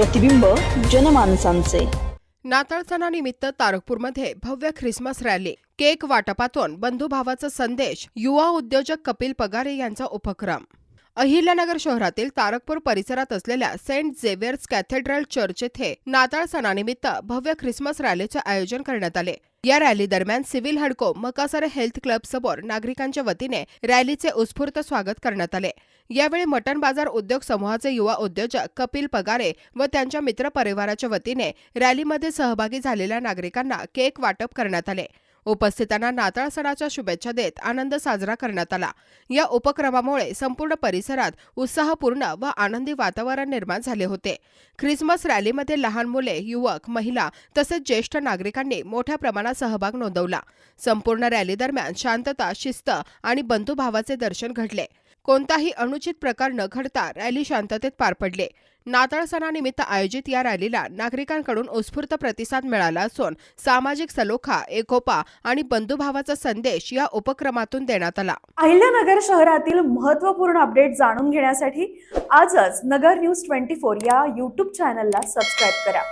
प्रतिबिंब जनमानसांचे. नाताळ सणानिमित्त तारकपूरमध्ये भव्य ख्रिसमस रॅली. केक वाटपातून बंधुभावाचा संदेश युवा उद्योजक कपिल पगारे यांचा उपक्रम. अहिल्यानगर शहरातील तारकपूर परिसरात असलेल्या सेंट झेवियर्स कॅथेड्रल चर्च येथे नाताळ सणानिमित्त भव्य ख्रिसमस रॅलीचे आयोजन करण्यात आले. या रॅली दरम्यान सिव्हिल हडको मकासर हेल्थ क्लब समोर नागरिकांच्या वतीने रॅलीचे उत्स्फूर्त स्वागत करण्यात आले. यावेळी मटण बाजार उद्योग समूहाचे युवा उद्योजक कपिल पगारे व त्यांच्या मित्रपरिवाराच्या वतीने रॅलीमध्ये सहभागी झालेल्या नागरिकांना केक वाटप करण्यात आले. उपस्थितांना नाताळ सणाच्या शुभेच्छा देत आनंद साजरा करण्यात आला. या उपक्रमामुळे संपूर्ण परिसरात उत्साहपूर्ण व आनंदी वातावरण निर्माण झाले होते. ख्रिसमस रॅलीमध्ये लहान मुले युवक महिला तसेच ज्येष्ठ नागरिकांनी मोठ्या प्रमाणात सहभाग नोंदवला. संपूर्ण रॅली दरम्यान शांतता शिस्त आणि बंधुभावाचे दर्शन घडले. कोणताही अनुचित प्रकार न घडता रॅली शांततेत पार पडले. नाताळ सणानिमित्त आयोजित या रॅलीला नागरिकांकडून उत्स्फूर्त प्रतिसाद मिळाला असून सामाजिक सलोखा एकोपा आणि बंधुभावाचा संदेश या उपक्रमातून देण्यात आला. अहिल्यानगर शहरातील महत्त्वपूर्ण अपडेट जाणून घेण्यासाठी आजच नगर न्यूज ट्वेंटी फोर या यूट्यूब चॅनलला सबस्क्राईब करा.